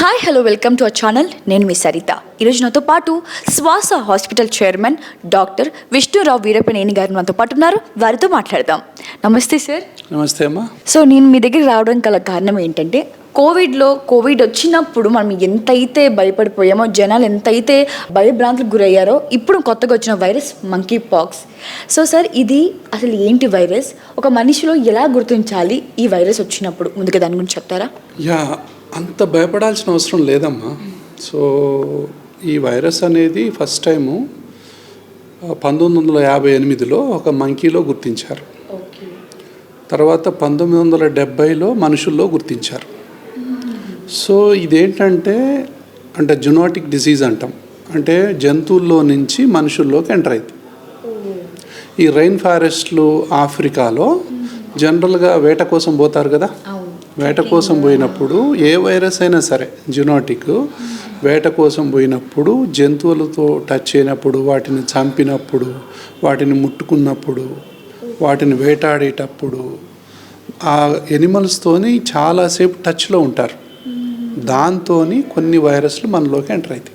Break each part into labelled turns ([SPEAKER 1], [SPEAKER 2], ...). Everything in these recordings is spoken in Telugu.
[SPEAKER 1] Hi hello welcome to our channel నేను మీ సరిత. ఈరోజు నాతో పాటు Swasa hospital chairman doctor Vishnu Rao Veerapaneni గారు నాతో పాటు ఉన్నారు. వారితో మాట్లాడదాం. నమస్తే సార్.
[SPEAKER 2] నమస్తే అమ్మా.
[SPEAKER 1] సో నేను మీ దగ్గర రావడం గల కారణం ఏంటంటే కోవిడ్లో కోవిడ్ వచ్చినప్పుడు మనం ఎంతైతే భయపడిపోయామో జనాలు ఎంతైతే భయభ్రాంతులకు గురయ్యారో ఇప్పుడు కొత్తగా వచ్చిన virus monkeypox so sir ఇది అసలు ఏంటి వైరస్? ఒక మనిషిలో ఎలా గుర్తించాలి ఈ వైరస్ వచ్చినప్పుడు? ముందుగా దాని గురించి చెప్తారా?
[SPEAKER 2] యా అంత భయపడాల్సిన అవసరం లేదమ్మా. సో ఈ వైరస్ అనేది ఫస్ట్ టైము పంతొమ్మిది వందల యాభై ఎనిమిదిలో ఒక మంకీలో గుర్తించారు. తర్వాత పంతొమ్మిది వందల డెబ్భైలో మనుషుల్లో గుర్తించారు. సో ఇదేంటంటే అంటే జునాటిక్ డిసీజ్ అంటాం. అంటే జంతువుల్లో నుంచి మనుషుల్లోకి ఎంటర్ అయింది. ఈ రైన్ ఫారెస్ట్లు ఆఫ్రికాలో జనరల్గా వేట కోసం పోతారు కదా? వేట కోసం పోయినప్పుడు ఏ వైరస్ అయినా సరే జునాటిక్ వేట కోసం పోయినప్పుడు జంతువులతో టచ్ అయినప్పుడు వాటిని చంపినప్పుడు వాటిని ముట్టుకున్నప్పుడు వాటిని వేటాడేటప్పుడు ఆ ఎనిమల్స్తోని చాలాసేపు టచ్లో ఉంటారు. దాంతో కొన్ని వైరస్లు మనలోకి ఎంటర్ అవుతాయి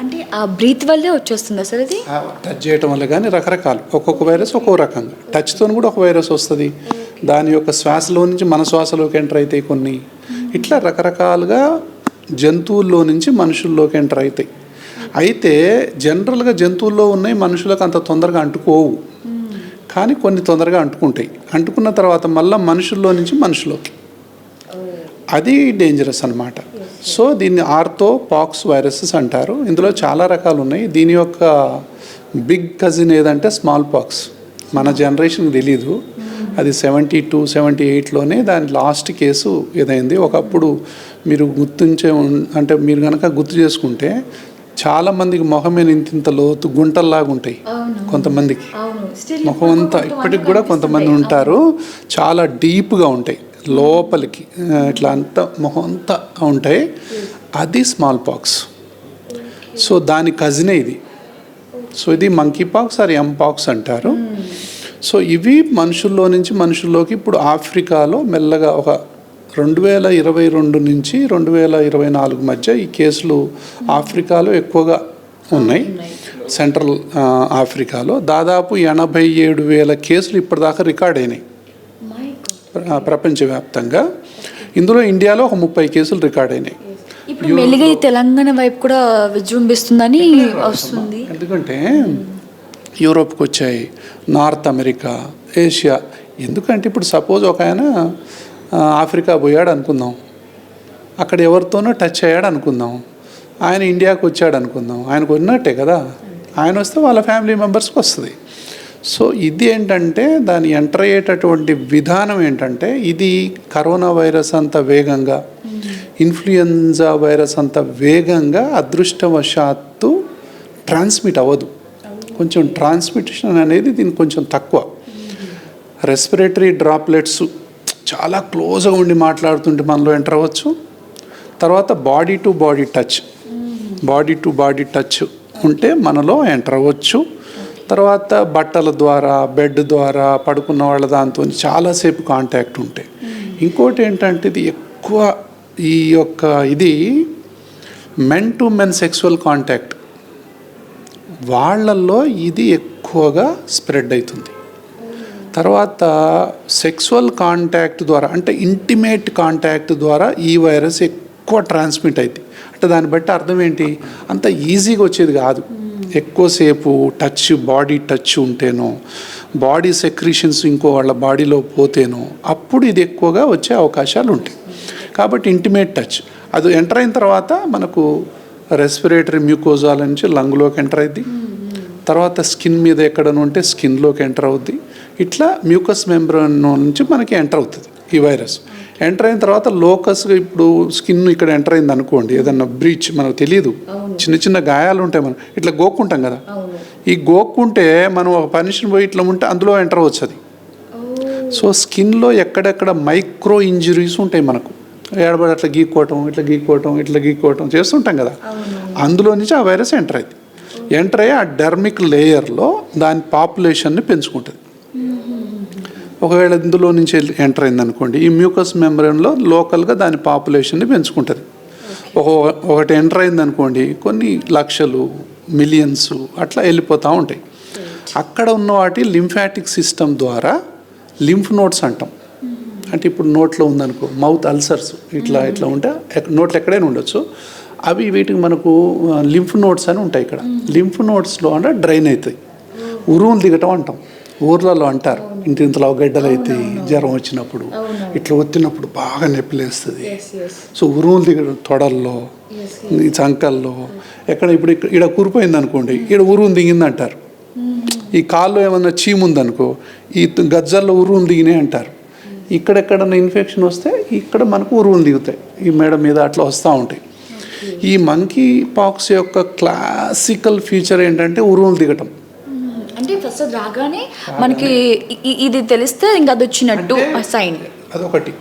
[SPEAKER 1] అంటే ఆ బ్రీత్ వల్లే వచ్చేస్తుందా సార్ అది?
[SPEAKER 2] టచ్ చేయటం వల్ల కానీ రకరకాలు. ఒక్కొక్క వైరస్ ఒక్కో రకంగా. టచ్తో కూడా ఒక వైరస్ వస్తుంది. దాని యొక్క శ్వాసలో నుంచి మన శ్వాసలోకి ఎంటర్ అవుతాయి కొన్ని. ఇట్లా రకరకాలుగా జంతువుల్లో నుంచి మనుషుల్లోకి ఎంటర్ అవుతాయి. అయితే జనరల్గా జంతువుల్లో ఉన్నాయి మనుషులకు అంత తొందరగా అంటుకోవు. కానీ కొన్ని తొందరగా అంటుకుంటాయి. అంటుకున్న తర్వాత మళ్ళీ మనుషుల్లో నుంచి మనుషులోకి. అది డేంజరస్ అన్నమాట. సో దీన్ని ఆర్థో పాక్స్ వైరసెస్ అంటారు. ఇందులో చాలా రకాలు ఉన్నాయి. దీని యొక్క బిగ్ కజిన్ ఏదంటే స్మాల్ పాక్స్. మన జనరేషన్కి తెలీదు. అది సెవెంటీ టూ సెవెంటీ ఎయిట్లోనే దాని లాస్ట్ కేసు ఏదైంది. ఒకప్పుడు మీరు గుర్తుంచే అంటే మీరు కనుక గుర్తు చేసుకుంటే చాలా మందికి మొహమే ఇంతింత లోతు గుంటల్లాగా ఉంటాయి కొంతమందికి. ముఖం అంతా ఇప్పటికి కూడా కొంతమంది ఉంటారు. చాలా డీప్గా ఉంటాయి. లోపలికి ఇట్లా అంతా ముఖం అంతా ఉంటాయి. అది స్మాల్ పాక్స్. సో దాని కజినే ఇది. సో ఇది monkeypox or M pox అంటారు. సో ఇవి మనుషుల్లో నుంచి మనుషుల్లోకి ఇప్పుడు ఆఫ్రికాలో మెల్లగా ఒక రెండు వేల ఇరవై రెండు నుంచి రెండు వేల ఇరవై నాలుగు మధ్య ఈ కేసులు ఆఫ్రికాలో ఎక్కువగా ఉన్నాయి. సెంట్రల్ ఆఫ్రికాలో. దాదాపు ఎనభై ఏడు వేల కేసులు ఇప్పటిదాకా రికార్డ్ అయినాయి. ప్ర- ప్రపంచవ్యాప్తంగా. ఇందులో ఇండియాలో ఒక ముప్పై కేసులు రికార్డ్ అయినాయి.
[SPEAKER 1] ఇప్పుడు మెల్లిగా ఈ తెలంగాణ వైపు కూడా విజృంభిస్తుందని వస్తుంది.
[SPEAKER 2] ఎందుకంటే యూరోప్కి వచ్చాయి నార్త్ అమెరికా ఏషియా. ఎందుకంటే ఇప్పుడు సపోజ్ ఒక ఆయన ఆఫ్రికా పోయాడు అనుకుందాం అక్కడ ఎవరితోనో టచ్ అయ్యాడు అనుకుందాం ఆయన ఇండియాకి వచ్చాడు అనుకుందాం ఆయనకు ఉన్నట్టే కదా. ఆయన వస్తే వాళ్ళ ఫ్యామిలీ మెంబర్స్కి వస్తుంది సో ఇది ఏంటంటే దాని ఎంటర్ అయ్యేటటువంటి విధానం ఏంటంటే ఇది కరోనా వైరస్ అంత వేగంగా ఇన్ఫ్లుయెన్జా వైరస్ అంత వేగంగా అదృష్టవశాత్తు ట్రాన్స్మిట్ అవ్వదు. కొంచెం ట్రాన్స్మిటేషన్ అనేది దీనికి కొంచెం తక్కువ. రెస్పిరేటరీ డ్రాప్లెట్స్ చాలా క్లోజ్గా ఉండి మాట్లాడుతుంటే మనలో ఎంటర్ అవ్వచ్చు. తర్వాత body to body touch. Body to body touch ఉంటే మనలో ఎంటర్ అవ్వచ్చు. తర్వాత బట్టల ద్వారా బెడ్ ద్వారా పడుకున్న వాళ్ళ దాంతో చాలాసేపు కాంటాక్ట్ ఉంటాయి ఇంకోటి ఏంటంటే ఇది ఎక్కువ ఈ యొక్క ఇది men to men sexual contact. వాళ్ళల్లో ఇది ఎక్కువగా స్ప్రెడ్ అవుతుంది తర్వాత సెక్సువల్ కాంటాక్ట్ ద్వారా అంటే ఇంటిమేట్ కాంటాక్ట్ ద్వారా ఈ వైరస్ ఎక్కువ ట్రాన్స్మిట్ అవుతుంది అంటే దాన్ని బట్టి అర్థం ఏంటి? అంత ఈజీగా వచ్చేది కాదు. ఎక్కువసేపు టచ్ బాడీ టచ్ ఉంటేనో బాడీ సెక్రీషన్స్ ఇంకో వాళ్ళ బాడీలో పోతేనో అప్పుడు ఇది ఎక్కువగా వచ్చే అవకాశాలు ఉంటాయి. కాబట్టి ఇంటిమేట్ టచ్ అది ఎంటర్ అయిన తర్వాత మనకు రెస్పిరేటరీ మ్యూకోజాల నుంచి లంగ్లోకి ఎంటర్ అయింది తర్వాత స్కిన్ మీద ఎక్కడను ఉంటే స్కిన్లోకి ఎంటర్ అవుద్ది. ఇట్లా మ్యూకస్ మెంబ్రన్ నుంచి మనకి ఎంటర్ అవుతుంది ఈ వైరస్ ఎంటర్ అయిన తర్వాత లోకస్గా ఇప్పుడు స్కిన్ ఇక్కడ ఎంటర్ అయింది అనుకోండి ఏదన్నా బ్రీచ్ మనకు తెలియదు చిన్న చిన్న గాయాలు ఉంటాయి మనం. ఇట్లా గోక్కుంటాం కదా. ఈ గోక్కుంటే మనం ఒక పనిషన్ పోయి ఇట్లా ఉంటే అందులో ఎంటర్ అవ్వచ్చు అది సో స్కిన్లో ఎక్కడెక్కడ మైక్రో ఇంజరీస్ ఉంటాయి మనకు. ఏడబడి అట్లా గీక్కోవటం ఇట్లా గీక్కోవటం ఇట్లా గీక్కోవటం చేస్తుంటాం కదా. అందులో నుంచి ఆ వైరస్ ఎంటర్ అయింది ఎంటర్ అయ్యి ఆ డెర్మిక్ లేయర్లో దాని పాపులేషన్ని పెంచుకుంటుంది. ఒకవేళ ఇందులో నుంచి ఎంటర్ అయింది అనుకోండి ఈ మ్యూకస్ మెంబ్రెన్లో లోకల్గా దాని పాపులేషన్ని పెంచుకుంటుంది. ఒక ఒకటి ఎంటర్ అయింది అనుకోండి కొన్ని లక్షలు మిలియన్స్ అట్లా వెళ్ళిపోతూ ఉంటాయి. అక్కడ ఉన్న వాటి లింఫాటిక్ సిస్టమ్ ద్వారా లింఫ్ నోట్స్ అంటాం. అంటే ఇప్పుడు నోట్లో ఉందనుకో మౌత్ అల్సర్స్ ఇట్లా ఇట్లా ఉంటే నోట్లో ఎక్కడైనా ఉండొచ్చు. అవి వీటికి మనకు లింఫ్ నోట్స్ అని ఉంటాయి ఇక్కడ. లింఫ్ నోట్స్లో అంటే డ్రైన్ అవుతాయి ఉరువులు దిగటం అంటాం. ఊర్లలో అంటారు. ఇంటి ఇంతలో గడ్డలు అవుతాయి జ్వరం వచ్చినప్పుడు ఇట్లా ఒత్తినప్పుడు బాగా నొప్పి లేస్తుంది సో ఉరువులు దిగడం తొడల్లో ఈ చంకల్లో ఎక్కడ ఇప్పుడు ఇక్కడ కూరిపోయింది అనుకోండి ఈడ ఉరువులు దిగింది అంటారు ఈ కాల్లో ఏమన్నా చీము ఉందనుకో ఈ గజ్జల్లో ఉరువులు దిగినాయి అంటారు. ఇక్కడెక్కడన్నా ఇన్ఫెక్షన్ వస్తే ఇక్కడ మనకు ఉరువులు దిగుతాయి. ఈ మెడ మీద అట్లా వస్తూ ఉంటాయి. ఈ మంకీ పాక్స్ యొక్క క్లాసికల్ ఫీచర్ ఏంటంటే ఉరువులు దిగటం.
[SPEAKER 1] అంటే ఫస్ట్ రాగానే మనకి ఇది తెలిస్తే ఇంకా అది వచ్చినట్టు సైన్.
[SPEAKER 2] అదొకటి.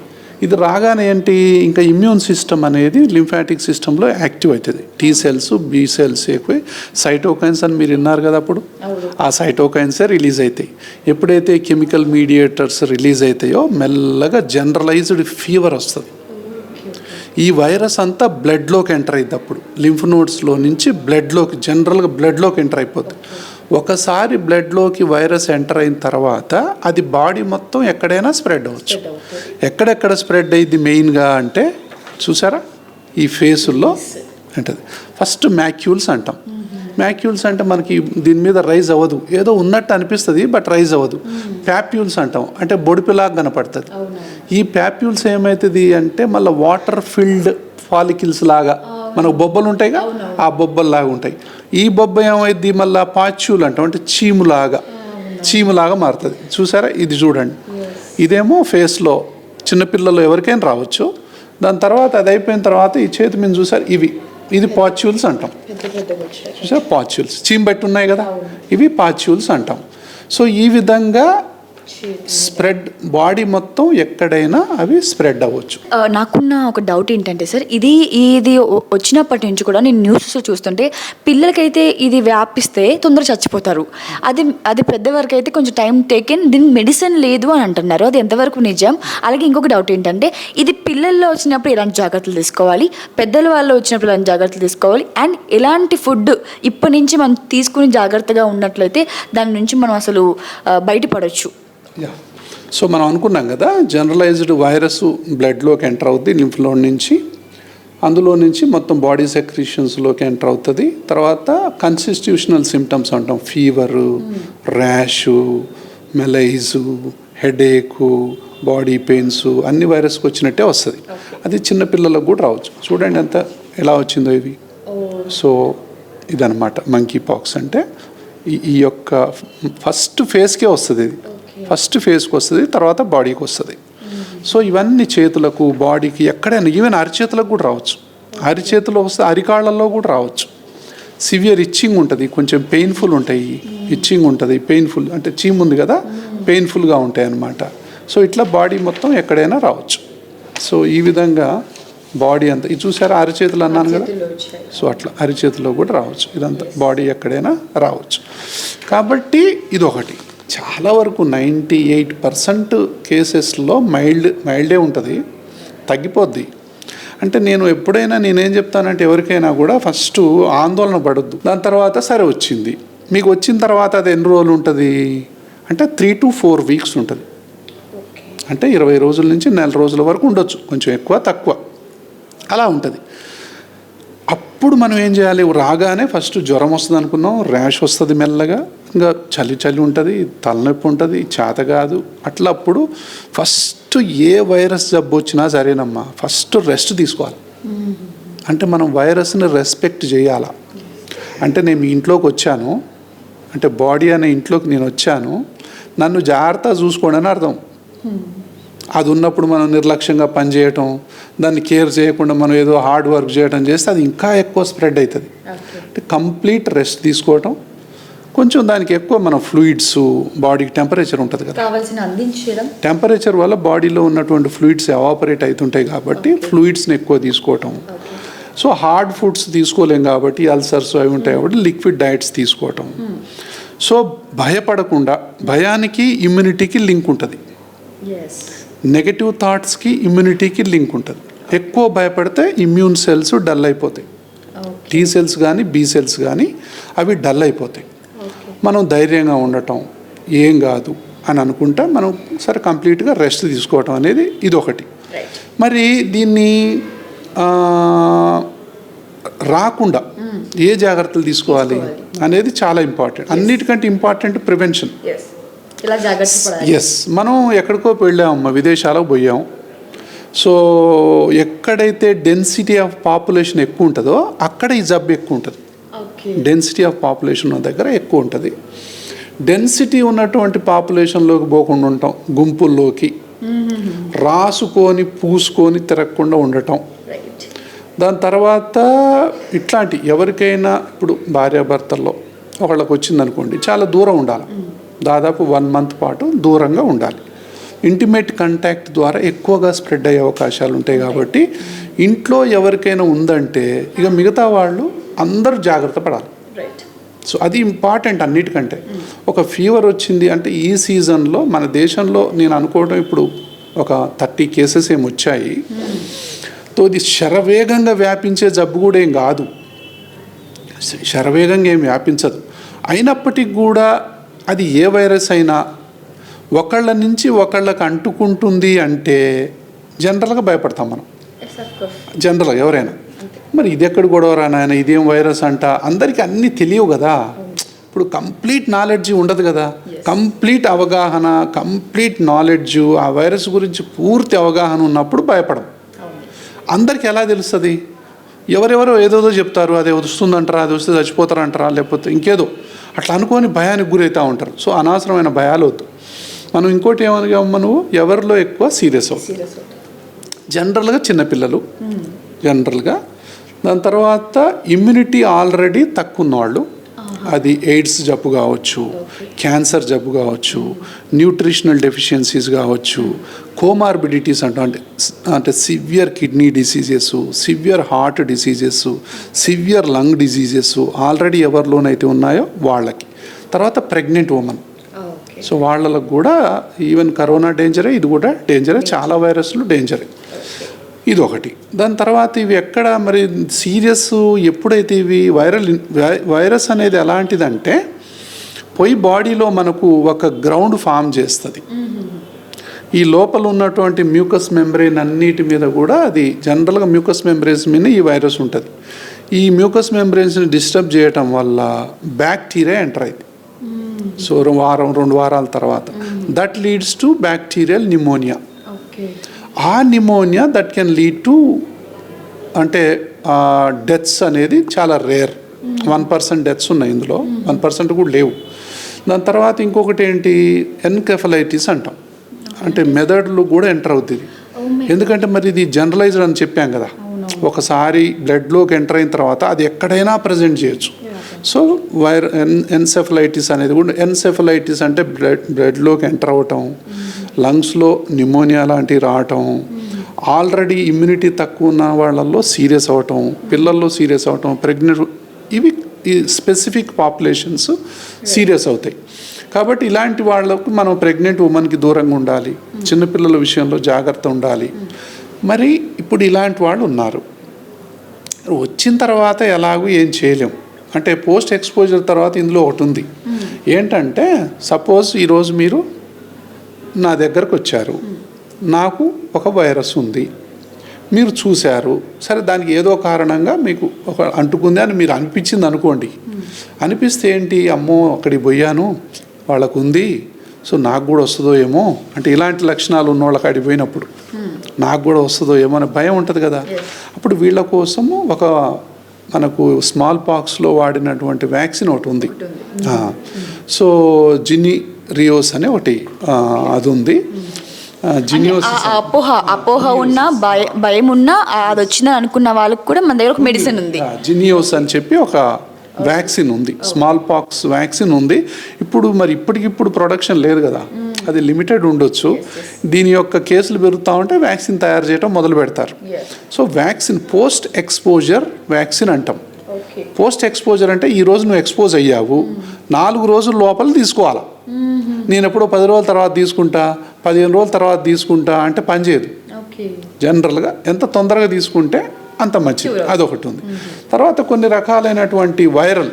[SPEAKER 2] ఇది రాగానే ఏంటి ఇంకా ఇమ్యూన్ సిస్టమ్ అనేది లింఫాటిక్ సిస్టంలో యాక్టివ్ అవుతుంది. టీ సెల్స్ బి సెల్స్ ఎక్కువ. సైటోకైన్స్ అని మీరు విన్నారు కదా అప్పుడు? ఆ సైటోకైన్సే రిలీజ్ అవుతాయి. ఎప్పుడైతే కెమికల్ మీడియేటర్స్ రిలీజ్ అవుతాయో మెల్లగా జనరలైజ్డ్ ఫీవర్ వస్తుంది. ఈ వైరస్ అంతా బ్లడ్లోకి ఎంటర్ అయింది అప్పుడు. లింఫ్ నోడ్స్లో నుంచి బ్లడ్లోకి జనరల్గా బ్లడ్లోకి ఎంటర్ అయిపోతుంది ఒకసారి బ్లడ్లోకి వైరస్ ఎంటర్ అయిన తర్వాత అది బాడీ మొత్తం ఎక్కడైనా స్ప్రెడ్ అవ్వచ్చు. ఎక్కడెక్కడ స్ప్రెడ్ అయ్యింది మెయిన్గా అంటే చూసారా? ఈ ఫేసుల్లో అంటది. ఫస్ట్ మ్యాక్యూల్స్ అంటాం. మ్యాక్యూల్స్ అంటే మనకి దీని మీద రైజ్ అవ్వదు. ఏదో ఉన్నట్టు అనిపిస్తుంది బట్ రైజ్ అవ్వదు. ప్యాప్యూల్స్ అంటాం. అంటే బొడిపిలాగా కనపడుతుంది. ఈ ప్యాప్యూల్స్ ఏమవుతుంది అంటే మళ్ళీ వాటర్ ఫిల్డ్ ఫాలికిల్స్ లాగా మనకు బొబ్బలు ఉంటాయిగా? ఆ బొబ్బలు లాగా ఉంటాయి. ఈ బొబ్బ ఏమైంది మళ్ళీ పాచ్యూల్ అంటాం. అంటే చీములాగా. చీములాగా మారుతుంది. చూసారా? ఇది చూడండి. ఇదేమో ఫేస్లో చిన్నపిల్లలు ఎవరికైనా రావచ్చు. దాని తర్వాత అది అయిపోయిన తర్వాత ఈ చేతి మీద చూసారు? ఇవి. ఇది పాచ్యూల్స్ అంటాం. చూసారా? పాచ్యూల్స్. చీమ్ బట్టి ఉన్నాయి కదా? ఇవి పాచ్యూల్స్ అంటాం. సో ఈ విధంగా స్ప్రెడ్ బాడీ మొత్తం ఎక్కడైనా అవి స్ప్రెడ్ అవ్వచ్చు.
[SPEAKER 1] ఆ, నాకున్న ఒక డౌట్ ఏంటంటే సార్ ఇది ఇది వచ్చినప్పటి నుంచి కూడా నేను న్యూస్ చూస్తుంటే పిల్లలకైతే ఇది వ్యాపిస్తే తొందరగా చచ్చిపోతారు. అది అది పెద్దవారికి అయితే కొంచెం టైం టేకెన్ దీనికి మెడిసిన్ లేదు అని అంటున్నారు. అది ఎంతవరకు నిజం? అలాగే ఇంకొక డౌట్ ఏంటంటే ఇది పిల్లల్లో వచ్చినప్పుడు ఎలాంటి జాగ్రత్తలు తీసుకోవాలి? పెద్దల వాళ్ళు వచ్చినప్పుడు ఎలాంటి జాగ్రత్తలు తీసుకోవాలి? అండ్ ఎలాంటి ఫుడ్ ఇప్పటి నుంచి మనం తీసుకుని జాగ్రత్తగా ఉన్నట్లయితే దాని నుంచి మనం అసలు ఆ, బయటపడవచ్చు
[SPEAKER 2] యా సో మనం అనుకున్నాం కదా జనరలైజ్డ్ వైరస్ బ్లడ్లోకి ఎంటర్ అవుద్ది లింఫ్లో నుంచి. అందులో నుంచి మొత్తం బాడీ సెక్రీషన్స్లోకి ఎంటర్ అవుతుంది. తర్వాత కన్స్టిట్యూషనల్ సిమ్టమ్స్ అంటాం. Fever rash malaise headache body pains అన్ని వైరస్కి వచ్చినట్టే వస్తుంది. అది చిన్నపిల్లలకు కూడా రావచ్చు. చూడండి ఎంత ఎలా వచ్చిందో ఇవి సో ఇదనమాట మంకీ పాక్స్ అంటే. ఈ- ఈ యొక్క ఫస్ట్ ఫేస్కే వస్తుంది ఇది. ఫస్ట్ ఫేస్కి వస్తుంది తర్వాత బాడీకి వస్తుంది. సో ఇవన్నీ చేతులకు బాడీకి ఎక్కడైనా ఈవెన్ అరిచేతులకు కూడా రావచ్చు. అరిచేతులు వస్తే అరికాళ్ళల్లో కూడా రావచ్చు. సివియర్ ఇచ్చింగ్ ఉంటుంది కొంచెం పెయిన్ఫుల్ ఉంటాయి. ఇచ్చింగ్ ఉంటుంది పెయిన్ఫుల్ అంటే చీమ్ ఉంది కదా పెయిన్ఫుల్గా ఉంటాయి అన్నమాట. సో ఇట్లా బాడీ మొత్తం ఎక్కడైనా రావచ్చు. సో ఈ విధంగా బాడీ అంతా ఇది చూసారా అరిచేతులు అన్నాను కదా? సో అట్లా అరిచేతిలో కూడా రావచ్చు. ఇదంతా బాడీ ఎక్కడైనా రావచ్చు. కాబట్టి ఇది ఒకటి చాలా వరకు నైంటీ ఎయిట్ పర్సెంట్ కేసెస్లో మైల్డ్ మైల్డే ఉంటుంది తగ్గిపోద్ది. అంటే నేను ఎప్పుడైనా నేనేం చెప్తానంటే ఎవరికైనా కూడా ఫస్ట్ ఆందోళన పడొద్దు. దాని తర్వాత సరే వచ్చింది. మీకు వచ్చిన తర్వాత అది ఎన్ని రోజులు ఉంటుంది? అంటే త్రీ టు ఫోర్ వీక్స్ ఉంటుంది. అంటే ఇరవై రోజుల నుంచి నెల రోజుల వరకు ఉండొచ్చు. కొంచెం ఎక్కువ తక్కువ. అలా ఉంటుంది. అప్పుడు మనం ఏం చేయాలి? రాగానే ఫస్ట్ జ్వరం వస్తుంది అనుకున్నాం ర్యాష్ వస్తుంది మెల్లగా ఇంకా చలి చలి ఉంటుంది తలనొప్పి ఉంటుంది చేత కాదు. అట్లా అప్పుడు ఫస్ట్ ఏ వైరస్ జబ్బు వచ్చినా సరేనమ్మా ఫస్ట్ రెస్ట్ తీసుకోవాలి. అంటే మనం వైరస్ని రెస్పెక్ట్ చేయాలా? అంటే నేను మీ ఇంట్లోకి వచ్చాను అంటే బాడీ అనే ఇంట్లోకి నేను వచ్చాను నన్ను జాగ్రత్తగా చూసుకోండి అని అర్థం. అది ఉన్నప్పుడు మనం నిర్లక్ష్యంగా పనిచేయటం దాన్ని కేర్ చేయకుండా మనం ఏదో హార్డ్ వర్క్ చేయడం చేస్తే అది ఇంకా ఎక్కువ స్ప్రెడ్ అవుతుంది అంటే కంప్లీట్ రెస్ట్ తీసుకోవటం కొంచెం దానికి ఎక్కువ మన ఫ్లూయిడ్స్ బాడీకి టెంపరేచర్ ఉంటుంది కదా. టెంపరేచర్ వల్ల బాడీలో ఉన్నటువంటి ఫ్లూయిడ్స్ ఎవాపరేట్ అవుతుంటాయి కాబట్టి ఫ్లూయిడ్స్ని ఎక్కువ తీసుకోవటం. సో హార్డ్ ఫుడ్స్ తీసుకోలేం కాబట్టి అల్సర్స్ అవి ఉంటాయి కాబట్టి లిక్విడ్ డైట్స్ తీసుకోవటం. సో భయపడకుండా భయానికి ఇమ్యూనిటీకి లింక్ ఉంటుంది. నెగటివ్ థాట్స్కి ఇమ్యూనిటీకి లింక్ ఉంటుంది. ఎక్కువ భయపడితే ఇమ్యూన్ సెల్స్ డల్ అయిపోతాయి. టీ సెల్స్ కానీ బి సెల్స్ కానీ అవి డల్ అయిపోతాయి. మనం ధైర్యంగా ఉండటం ఏం కాదు అని అనుకుంటా మనం సరే కంప్లీట్గా రెస్ట్ తీసుకోవటం అనేది ఇది ఒకటి మరి దీన్ని రాకుండా ఏ జాగ్రత్తలు తీసుకోవాలి అనేది చాలా ఇంపార్టెంట్ అన్నిటికంటే ఇంపార్టెంట్ ప్రివెన్షన్
[SPEAKER 1] ఇలా జాగ్రత్త
[SPEAKER 2] ఎస్ మనం ఎక్కడికో వెళ్ళామమ్మా విదేశాలకు పోయాం. సో ఎక్కడైతే డెన్సిటీ ఆఫ్ పాపులేషన్ ఎక్కువ ఉంటుందో అక్కడ ఈ జబ్బు ఎక్కువ ఉంటుంది. డెన్సిటీ ఆఫ్ పాపులేషన్ ఉన్న దగ్గర ఎక్కువ ఉంటుంది. డెన్సిటీ ఉన్నటువంటి పాపులేషన్లోకి పోకుండా ఉంటాం గుంపుల్లోకి. రాసుకొని పూసుకొని తిరగకుండా ఉండటం. దాని తర్వాత ఇట్లాంటి ఎవరికైనా ఇప్పుడు భార్యాభర్తల్లో ఒకళ్ళకి వచ్చిందనుకోండి చాలా దూరం ఉండాలి. దాదాపు వన్ మంత్ పాటు దూరంగా ఉండాలి. ఇంటిమేట్ కాంటాక్ట్ ద్వారా ఎక్కువగా స్ప్రెడ్ అయ్యే అవకాశాలు ఉంటాయి కాబట్టి ఇంట్లో ఎవరికైనా ఉందంటే ఇక మిగతా వాళ్ళు అందరూ జాగ్రత్త పడాలి. సో అది ఇంపార్టెంట్ అన్నిటికంటే. ఒక ఫీవర్ వచ్చింది అంటే ఈ సీజన్లో మన దేశంలో నేను అనుకోవడం ఇప్పుడు ఒక థర్టీ కేసెస్ ఏమి వచ్చాయి. తో ఇది శరవేగంగా వ్యాపించే జబ్బు కూడా ఏం కాదు. శరవేగంగా ఏం వ్యాపించదు. అయినప్పటికీ కూడా అది ఏ వైరస్ అయినా ఒకళ్ళ నుంచి ఒకళ్ళకి అంటుకుంటుంది అంటే జనరల్గా భయపడతాం మనం. జనరల్ ఎవరైనా. మరి ఇది ఎక్కడ గొడవరా నాయన ఇదేం వైరస్ అంట అందరికీ అన్నీ తెలియవు కదా. ఇప్పుడు కంప్లీట్ నాలెడ్జ్ ఉండదు కదా. కంప్లీట్ అవగాహన కంప్లీట్ నాలెడ్జ్ ఆ వైరస్ గురించి పూర్తి అవగాహన ఉన్నప్పుడు భయపడం. అందరికీ ఎలా తెలుస్తుంది? ఎవరెవరో ఏదోదో చెప్తారు అది వస్తుందంటారా అది వస్తే చచ్చిపోతారంటారా లేకపోతే ఇంకేదో. అట్లా అనుకొని భయానికి గురవుతూ ఉంటారు. సో అనవసరమైన భయాలు వద్దు. మనం ఇంకోటి ఏమనగా నువ్వు ఎవరిలో ఎక్కువ సీరియస్ అవుతుంది జనరల్గా చిన్నపిల్లలు జనరల్గా. దాని తర్వాత ఇమ్యూనిటీ ఆల్రెడీ తక్కువ ఉన్నవాళ్ళు అది ఎయిడ్స్ జబ్బు కావచ్చు క్యాన్సర్ జబ్బు కావచ్చు న్యూట్రిషనల్ డెఫిషియన్సీస్ కావచ్చు కోమార్బిడిటీస్ అంటాం అంటే అంటే severe kidney diseases severe heart diseases severe lung diseases already ఎవరిలోనైతే ఉన్నాయో వాళ్ళకి. తర్వాత ప్రెగ్నెంట్ ఉమెన్ సో వాళ్ళకు కూడా ఈవెన్ కరోనా డేంజరే ఇది కూడా డేంజరే చాలా వైరస్లు డేంజరే ఇది ఒకటి దాని తర్వాత ఇవి ఎక్కడ మరి సీరియస్ ఎప్పుడైతే ఇవి వైరల్ వైరస్ అనేది ఎలాంటిదంటే పోయి బాడీలో మనకు ఒక గ్రౌండ్ ఫామ్ చేస్తుంది. లోపల ఉన్నటువంటి మ్యూకస్ మెంబ్రెయిన్ అన్నిటి మీద కూడా అది జనరల్గా మ్యూకస్ మెంబ్రెయిన్స్ మీద ఈ వైరస్ ఉంటుంది. ఈ మ్యూకస్ మెంబ్రెయిన్స్ని డిస్టర్బ్ చేయటం వల్ల బ్యాక్టీరియా ఎంటర్ అయింది సో వారం రెండు వారాల తర్వాత. That leads to bacterial pneumonia ఆ pneumonia that can lead to అంటే డెత్స్ అనేది చాలా రేర్ వన్ పర్సెంట్ డెత్స్ ఉన్నాయి ఇందులో. వన్ పర్సెంట్ కూడా లేవు. దాని తర్వాత ఇంకొకటి ఏంటి? ఎన్కెఫలైటిస్ అంటాం. అంటే మెదడులు కూడా ఎంటర్ అవుతుంది. ఎందుకంటే మరి ఇది జనరలైజ్డ్ అని చెప్పాం కదా. ఒకసారి బ్లడ్లోకి ఎంటర్ అయిన తర్వాత అది ఎక్కడైనా ప్రజెంట్ చేయొచ్చు. సో వైర్ ఎన్ ఎన్సెఫలైటిస్ అనేది కూడా ఎన్సెఫలైటిస్ అంటే బ్లడ్ బ్లడ్లోకి ఎంటర్ అవ్వటం లంగ్స్లో నిమోనియా లాంటివి రావటం ఆల్రెడీ ఇమ్యూనిటీ తక్కువ ఉన్న వాళ్ళల్లో సీరియస్ అవ్వటం పిల్లల్లో సీరియస్ అవ్వటం ప్రెగ్నెంట్ ఇవి ఈ స్పెసిఫిక్ పాపులేషన్స్ సీరియస్ అవుతాయి. కాబట్టి ఇలాంటి వాళ్ళకు మనం ప్రెగ్నెంట్ ఉమెన్కి దూరంగా ఉండాలి. చిన్నపిల్లల విషయంలో జాగ్రత్త ఉండాలి. మరి ఇప్పుడు ఇలాంటి వాళ్ళు ఉన్నారు. వచ్చిన తర్వాత ఎలాగూ ఏం చేయలేం. అంటే పోస్ట్ ఎక్స్పోజర్ తర్వాత ఇందులో ఒకటి ఉంది. ఏంటంటే సపోజ్ ఈరోజు మీరు నా దగ్గరకు వచ్చారు. నాకు ఒక వైరస్ ఉంది. మీరు చూశారు. సరే దానికి ఏదో కారణంగా మీకు ఒక అంటుకుంది అని మీరు అనిపించింది అనుకోండి. అనిపిస్తే ఏంటి? అమ్మో అక్కడికి పోయాను. వాళ్ళకు ఉంది సో నాకు కూడా వస్తుందో ఏమో అంటే ఇలాంటి లక్షణాలు ఉన్న వాళ్ళకి అడిగి పోయినప్పుడు నాకు కూడా వస్తుందో ఏమో అనే భయం ఉంటుంది కదా. అప్పుడు వీళ్ళ కోసము ఒక మనకు స్మాల్ పాక్స్లో వాడినటువంటి వ్యాక్సిన్ ఒకటి ఉంది. ఆ, సో జిని రియోస్ అనే ఒకటి అది ఉంది
[SPEAKER 1] అపోహ అపోహ ఉన్న భయ భయం ఉన్న అది వచ్చిన అనుకున్న వాళ్ళకి కూడా మన దగ్గర ఒక మెడిసిన్ ఉంది.
[SPEAKER 2] జినియోస్ అని చెప్పి ఒక వ్యాక్సిన్ ఉంది. స్మాల్ పాక్స్ వ్యాక్సిన్ ఉంది. ఇప్పుడు మరి ఇప్పటికిప్పుడు ప్రొడక్షన్ లేదు కదా. అది లిమిటెడ్ ఉండొచ్చు. దీని యొక్క కేసులు పెరుగుతూ ఉంటే వ్యాక్సిన్ తయారు చేయడం మొదలు పెడతారు. So vaccine post exposure vaccine అంటాం. పోస్ట్ ఎక్స్పోజర్ అంటే ఈ రోజు నువ్వు ఎక్స్పోజ్ అయ్యావు. నాలుగు రోజుల లోపల తీసుకోవాలా. నేను ఎప్పుడో పది రోజుల తర్వాత తీసుకుంటా పదిహేను రోజుల తర్వాత తీసుకుంటా అంటే పనిచేయదు జనరల్గా ఎంత తొందరగా తీసుకుంటే అంత మంచిది. అదొకటి ఉంది. తర్వాత కొన్ని రకాలైనటువంటి వైరల్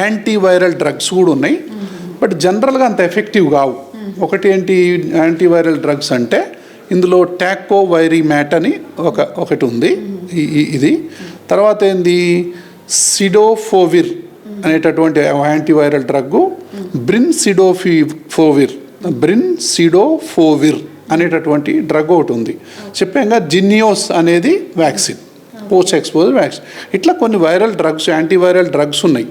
[SPEAKER 2] యాంటీ వైరల్ డ్రగ్స్ కూడా ఉన్నాయి. బట్ జనరల్గా అంత ఎఫెక్టివ్ కావు. ఒకటి ఏంటి యాంటీ వైరల్ డ్రగ్స్ అంటే ఇందులో టాకో వైరీ మ్యాట్ అని ఒక ఒకటి ఉంది ఇది. తర్వాత ఏంది సిడోఫోవిర్ అనేటటువంటి antiviral drug brincidofovir brincidofovir అనేటటువంటి డ్రగ్ ఒకటి ఉంది. చెప్పాక జిన్యోస్ అనేది వ్యాక్సిన్ పోస్ట్ ఎక్స్పోజ్ వ్యాక్సిన్. ఇట్లా కొన్ని వైరల్ డ్రగ్స్ యాంటీవైరల్ డ్రగ్స్ ఉన్నాయి.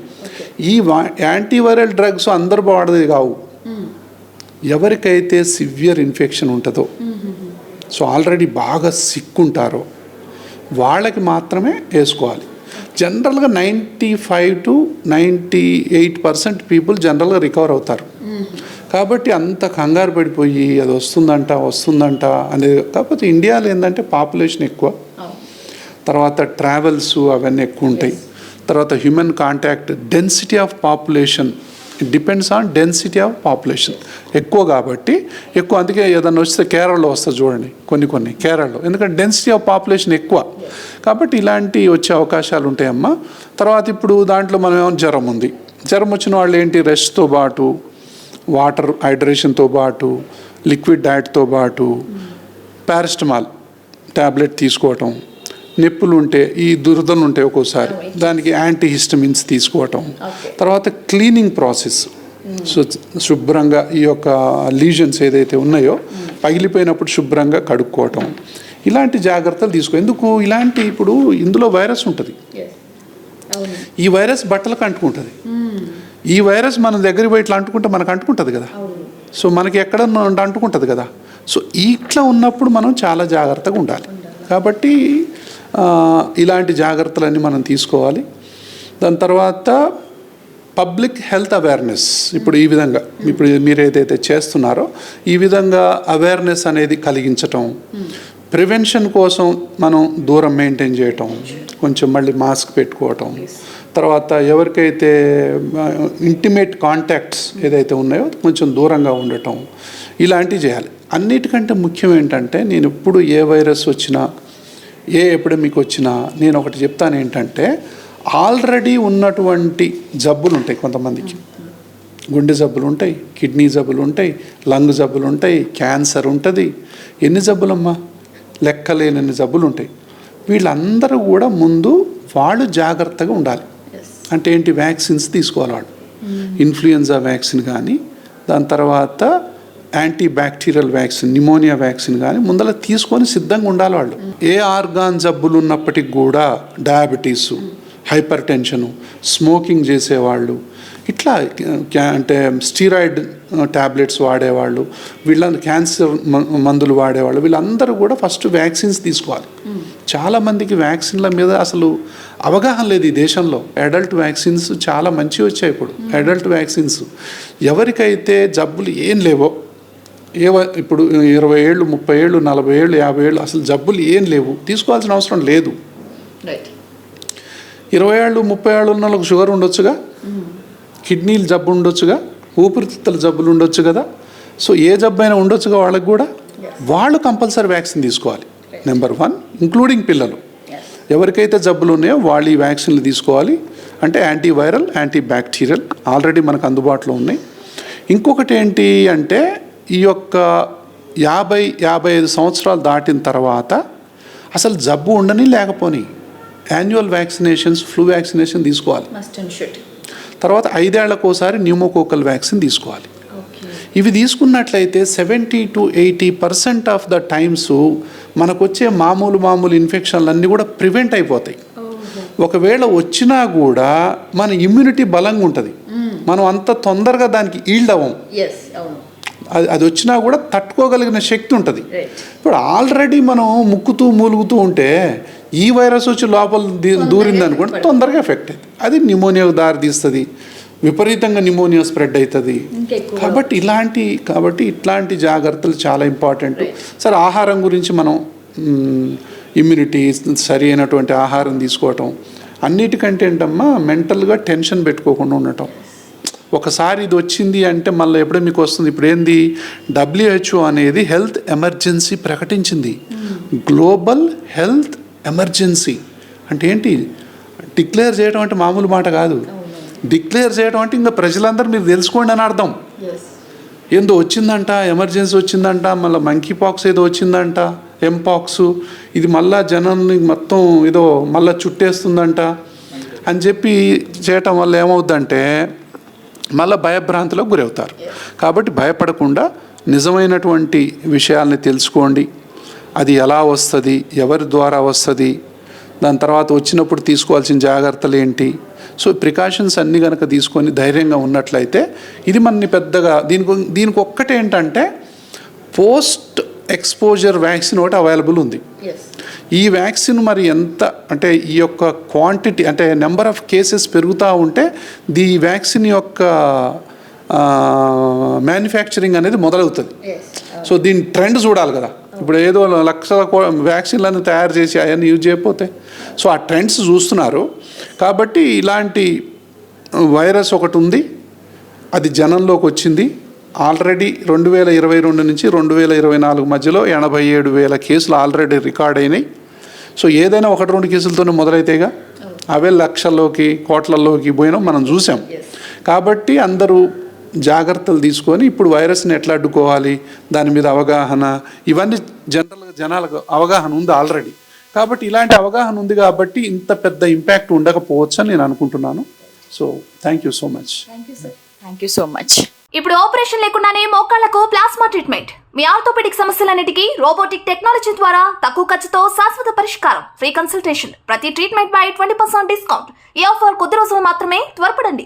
[SPEAKER 2] ఈ యాంటీవైరల్ డ్రగ్స్ అందరు వాడేది కావు. ఎవరికైతే సివియర్ ఇన్ఫెక్షన్ ఉంటుందో సో ఆల్రెడీ బాగా సిక్కుంటారో వాళ్ళకి మాత్రమే వేసుకోవాలి. జనరల్గా ninety five to ninety eight percent people జనరల్గా రికవర్ అవుతారు. కాబట్టి అంత కంగారు పడిపోయి అది వస్తుందంట వస్తుందంట అనేది కాకపోతే ఇండియాలో ఏంటంటే పాపులేషన్ ఎక్కువ. తర్వాత ట్రావెల్స్ అవన్నీ ఎక్కువ ఉంటాయి. తర్వాత human contact density of population. Depends on density of population ఎక్కువ కాబట్టి ఎక్కువ అందుకే ఏదన్నా వస్తే కేరళలో వస్తుంది చూడండి కొన్ని కొన్ని కేరళలో. ఎందుకంటే డెన్సిటీ ఆఫ్ పాపులేషన్ ఎక్కువ. కాబట్టి ఇలాంటి వచ్చే అవకాశాలు ఉంటాయమ్మా. తర్వాత ఇప్పుడు దాంట్లో మనం ఏమో జ్వరం ఉంది. జ్వరం వచ్చిన వాళ్ళు ఏంటి? రెస్ట్తో పాటు వాటర్ హైడ్రేషన్తో పాటు లిక్విడ్ డయట్తో పాటు పారాస్టమాల్ ట్యాబ్లెట్ తీసుకోవటం నొప్పులు ఉంటే ఈ దురదలు ఉంటాయి ఒక్కోసారి దానికి యాంటీ హిస్టమిన్స్ తీసుకోవటం తర్వాత క్లీనింగ్ ప్రాసెస్. శుభ్రంగా ఈ యొక్క లీజన్స్ ఏదైతే ఉన్నాయో పగిలిపోయినప్పుడు శుభ్రంగా కడుక్కోవటం. ఇలాంటి జాగ్రత్తలు తీసుకో ఎందుకు ఇలాంటి ఇప్పుడు ఇందులో వైరస్ ఉంటుంది. ఈ వైరస్ బట్టలకు అంటుకుంటుంది ఈ వైరస్ మన దగ్గర పోయి ఇట్లా అంటుకుంటే మనకు అంటుకుంటుంది కదా. సో మనకి ఎక్కడ అంటుకుంటుంది కదా. సో ఇట్లా ఉన్నప్పుడు మనం చాలా జాగ్రత్తగా ఉండాలి. కాబట్టి ఇలాంటి జాగ్రత్తలన్నీ మనం తీసుకోవాలి. దాని తర్వాత పబ్లిక్ హెల్త్ అవేర్నెస్ ఇప్పుడు ఈ విధంగా ఇప్పుడు మీరు ఏదైతే చేస్తున్నారో ఈ విధంగా అవేర్నెస్ అనేది కలిగించటం ప్రివెన్షన్ కోసం మనం దూరం మెయింటైన్ చేయటం కొంచెం మళ్ళీ మాస్క్ పెట్టుకోవటం తర్వాత ఎవరికైతే ఇంటిమేట్ కాంటాక్ట్స్ ఏదైతే ఉన్నాయో కొంచెం దూరంగా ఉండటం ఇలాంటివి చేయాలి. అన్నిటికంటే ముఖ్యం ఏంటంటే నేను ఎప్పుడు ఏ వైరస్ వచ్చినా ఏ ఎపిడమిక్ వచ్చినా నేను ఒకటి చెప్తాను ఏంటంటే ఆల్రెడీ ఉన్నటువంటి జబ్బులు ఉంటాయి కొంతమందికి. గుండె జబ్బులు ఉంటాయి కిడ్నీ జబ్బులు ఉంటాయి లంగ్ జబ్బులు ఉంటాయి క్యాన్సర్ ఉంటుంది. ఎన్ని జబ్బులమ్మా? లెక్కలేనన్ని జబ్బులు ఉంటాయి. వీళ్ళందరూ కూడా ముందు వాళ్ళు జాగ్రత్తగా ఉండాలి. అంటే ఏంటి? వ్యాక్సిన్స్ తీసుకోవాలి వాళ్ళు. ఇన్ఫ్లుయెన్జా వ్యాక్సిన్ కానీ దాని తర్వాత antibacterial vaccine pneumonia vaccine కానీ ముందర తీసుకొని సిద్ధంగా ఉండాలి వాళ్ళు. ఏ ఆర్గాన్ జబ్బులు ఉన్నప్పటికి కూడా డయాబెటీస్ హైపర్ టెన్షను స్మోకింగ్ చేసేవాళ్ళు ఇట్లా క్యా- అంటే స్టీరాయిడ్ ట్యాబ్లెట్స్ వాడేవాళ్ళు వీళ్ళ క్యాన్సర్ మందులు వాడేవాళ్ళు వీళ్ళందరూ కూడా ఫస్ట్ వ్యాక్సిన్స్ తీసుకోవాలి. చాలామందికి వ్యాక్సిన్ల మీద అసలు అవగాహన లేదు ఈ దేశంలో. అడల్ట్ వ్యాక్సిన్స్ చాలా మంచివి వచ్చాయి ఇప్పుడు. Adult vaccines. ఎవరికైతే జబ్బులు ఏం లేవో ఏవ ఇప్పుడు ఇరవై ఏళ్ళు ముప్పై ఏళ్ళు నలభై ఏళ్ళు యాభై ఏళ్ళు అసలు జబ్బులు ఏం లేవు. తీసుకోవాల్సిన అవసరం లేదు. ఇరవై ఏళ్ళు ముప్పై ఏళ్ళు ఉన్న వాళ్ళకి షుగర్ ఉండొచ్చుగా? కిడ్నీలు జబ్బు ఉండొచ్చుగా ఊపిరితిత్తుల జబ్బులు ఉండొచ్చు కదా. సో ఏ జబ్బు అయినా ఉండొచ్చుగా వాళ్ళకి కూడా? వాళ్ళు కంపల్సరీ వ్యాక్సిన్ తీసుకోవాలి. నెంబర్ వన్ ఇంక్లూడింగ్ పిల్లలు. ఎవరికైతే జబ్బులు ఉన్నాయో వాళ్ళు ఈ వ్యాక్సిన్లు తీసుకోవాలి. అంటే antiviral antibacterial already మనకు అందుబాటులో ఉన్నాయి. ఇంకొకటి ఏంటి అంటే ఈ యొక్క యాభై యాభై ఐదు సంవత్సరాలు దాటిన తర్వాత అసలు జబ్బు ఉండని లేకపోని యాన్యువల్ వ్యాక్సినేషన్స్ ఫ్లూ వ్యాక్సినేషన్ తీసుకోవాలి. తర్వాత ఐదేళ్ళకోసారి న్యూమోకోకల్ వ్యాక్సిన్ తీసుకోవాలి. ఇవి తీసుకున్నట్లయితే seventy to eighty percent of the times మనకు వచ్చే మామూలు మామూలు ఇన్ఫెక్షన్లు అన్నీ కూడా ప్రివెంట్ అయిపోతాయి. ఒకవేళ వచ్చినా కూడా మన ఇమ్యూనిటీ బలంగా ఉంటుంది. మనం అంత తొందరగా దానికి ఈల్డ్ అవ్వం. అది అది వచ్చినా కూడా తట్టుకోగలిగిన శక్తి ఉంటుంది. ఇప్పుడు ఆల్రెడీ మనం ముక్కుతూ మూలుగుతూ ఉంటే ఈ వైరస్ వచ్చి లోపల దూరింది అనుకోండి తొందరగా ఎఫెక్ట్ అవుతుంది అది న్యూమోనియాకు దారి తీస్తుంది. విపరీతంగా న్యూమోనియా స్ప్రెడ్ అవుతుంది కాబట్టి ఇలాంటి కాబట్టి ఇట్లాంటి జాగ్రత్తలు చాలా ఇంపార్టెంట్. సరే ఆహారం గురించి మనం ఇమ్యూనిటీ సరి అయినటువంటి ఆహారం తీసుకోవటం అన్నిటికంటే ఏంటమ్మా మెంటల్గా టెన్షన్ పెట్టుకోకుండా ఉండటం. ఒకసారి ఇది వచ్చింది అంటే మళ్ళీ ఎప్పుడో మీకు వస్తుంది. ఇప్పుడు ఏంది? డబ్ల్యూహెచ్ఓ అనేది హెల్త్ ఎమర్జెన్సీ ప్రకటించింది. Global health emergency. అంటే ఏంటి? డిక్లేర్ చేయడం అంటే మామూలు మాట కాదు. డిక్లేర్ చేయడం అంటే ఇంకా ప్రజలందరూ మీరు తెలుసుకోండి అని అర్థం. ఏందో వచ్చిందంట ఎమర్జెన్సీ వచ్చిందంట మళ్ళీ మంకీ పాక్స్ ఏదో వచ్చిందంట ఎంపాక్స్ ఇది మళ్ళా జనాన్ని మొత్తం ఏదో మళ్ళా చుట్టేస్తుందంట అని చెప్పి చేయటం వల్ల ఏమవుద్దంటే మళ్ళీ భయభ్రాంతిలోకి గురవుతారు. కాబట్టి భయపడకుండా నిజమైనటువంటి విషయాల్ని తెలుసుకోండి. అది ఎలా వస్తుంది? ఎవరి ద్వారా వస్తుంది? దాని తర్వాత వచ్చినప్పుడు తీసుకోవాల్సిన జాగ్రత్తలు ఏంటి? సో ప్రికాషన్స్ అన్నీ కనుక తీసుకొని ధైర్యంగా ఉన్నట్లయితే ఇది మనని పెద్దగా దీనికి దీనికి ఒక్కటే ఏంటంటే పోస్ట్ ఎక్స్పోజర్ వ్యాక్సిన్ ఒకటి అవైలబుల్ ఉంది. ఈ వ్యాక్సిన్ మరి ఎంత అంటే ఈ యొక్క క్వాంటిటీ అంటే నెంబర్ ఆఫ్ కేసెస్ పెరుగుతూ ఉంటే ది వ్యాక్సిన్ యొక్క మ్యానుఫ్యాక్చరింగ్ అనేది మొదలవుతుంది. సో దీని ట్రెండ్ చూడాలి కదా. ఇప్పుడు ఏదో లక్షల కో- వ్యాక్సిన్లను తయారు చేసి అవన్నీ యూజ్ చేయకపోతే. సో ఆ ట్రెండ్స్ చూస్తున్నారు. కాబట్టి ఇలాంటి వైరస్ ఒకటి ఉంది. అది జనంలోకి వచ్చింది. ఆల్రెడీ రెండు వేల ఇరవై రెండు నుంచి రెండు వేల ఇరవై నాలుగు మధ్యలో ఎనభై ఏడు వేల కేసులు ఆల్రెడీ రికార్డ్ అయినాయి. సో ఏదైనా ఒకటి రెండు కేసులతోనే మొదలైతేగా అవే లక్షల్లోకి కోట్లలోకి పోయినా మనం చూసాం. కాబట్టి అందరూ జాగ్రత్తలు తీసుకొని ఇప్పుడు వైరస్ని ఎట్లా అడ్డుకోవాలి దాని మీద అవగాహన ఇవన్నీ జనరల్గా జనాలకు అవగాహన ఉంది ఆల్రెడీ కాబట్టి ఇలాంటి అవగాహన ఉంది కాబట్టి ఇంత పెద్ద ఇంపాక్ట్ ఉండకపోవచ్చు అని నేను అనుకుంటున్నాను. So thank you so much
[SPEAKER 1] thank you so much
[SPEAKER 3] ఇప్పుడు ఆపరేషన్ లేకుండానే మోకాళ్ళకు ప్లాస్మా ట్రీట్మెంట్ మీ ఆర్థోపెడిక్ సమస్యలన్నిటికీ రోబోటిక్ టెక్నాలజీ ద్వారా తక్కువ ఖర్చుతో శాశ్వత పరిష్కారం. ఫ్రీ కన్సల్టేషన్ ప్రతి ట్రీట్మెంట్ పై ట్వంటీ పర్సెంట్ డిస్కౌంట్ ఈ ఆఫర్ కొద్ది రోజులు మాత్రమే త్వరపడండి.